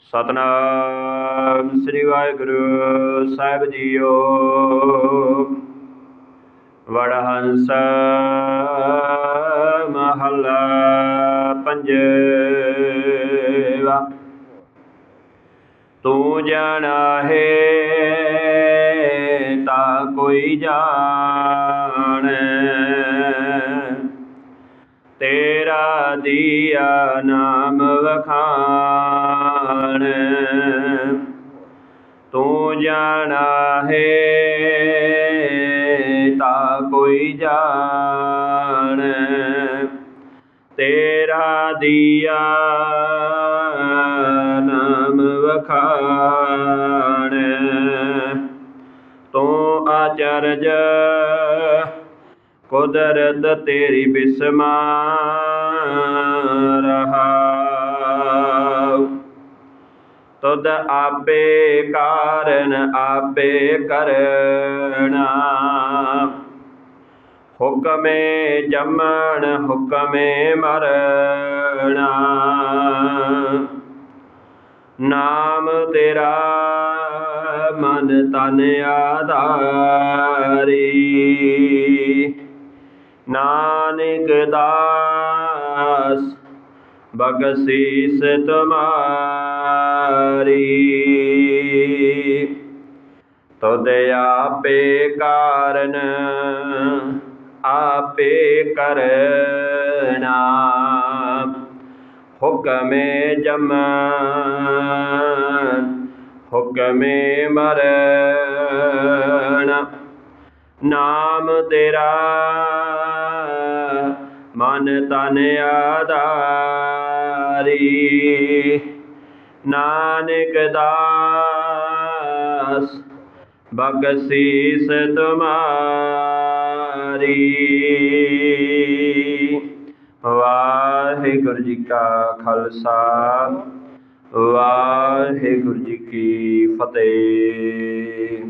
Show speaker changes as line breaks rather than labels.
ਸਤਨਾਮ ਸ੍ਰੀ ਵਾਹਿਗੁਰੂ ਸਾਹਿਬ ਜੀਓ। ਵਡਹੰਸ ਮਹੱਲਾ ਪੰਜਵਾ। ਤੂੰ ਜਾਣਾ ਹੈ ਤਾਂ ਕੋਈ ਜਾਣੈ। ਤੇਰਾ ਦੀਆ ਨਾਮ ਵਖਾਣ ਤੂੰ ਜਾਣਾ ਹੈ ਤਾਂ ਕੋਈ ਜਾਣ। ਤੇਰਾ ਦੀਆ ਨਾਮ ਵਖਾਣ। ਤੂੰ ਆਚਰਜ, ਕੁਦਰਤ ਤੇਰੀ ਬਿਸਮਾ ਤੁਧ ਆਪੇ ਕਾਰਨ ਆਪੇ ਕਰਣਾ ਹੁਕਮੇ ਜੰਮਣ, ਹੁਕਮੇ ਮਰਣਾ ਨਾਮ ਤੇਰਾ ਮਨ ਤਨ ਆਧਾਰੀ। ਨਾਨਕ ਦਾਸ, ਬਖਸ਼ੀਸ ਤੁਮਾਰੀ। ਤੁਧ ਆਪੇ ਕਾਰਨ ਆਪੇ ਕਰਣਾ ਹੁਕਮੇ ਜਮ ਹੁਕਮੇ ਮਰਣਾ ਨਾਮ ਤੇਰਾ ਮਨ ਤਨ ਆਧਾਰੀ। ਨਾਨਕ ਦਾਸ ਬਖਸ਼ੀਸ ਤੁਮਾਰੀ। ਵਾਹਿਗੁਰੂ ਜੀ ਕਾ ਖਾਲਸਾ ਵਾਹਿਗੁਰੂ ਜੀ ਕੀ ਫਤਿਹ।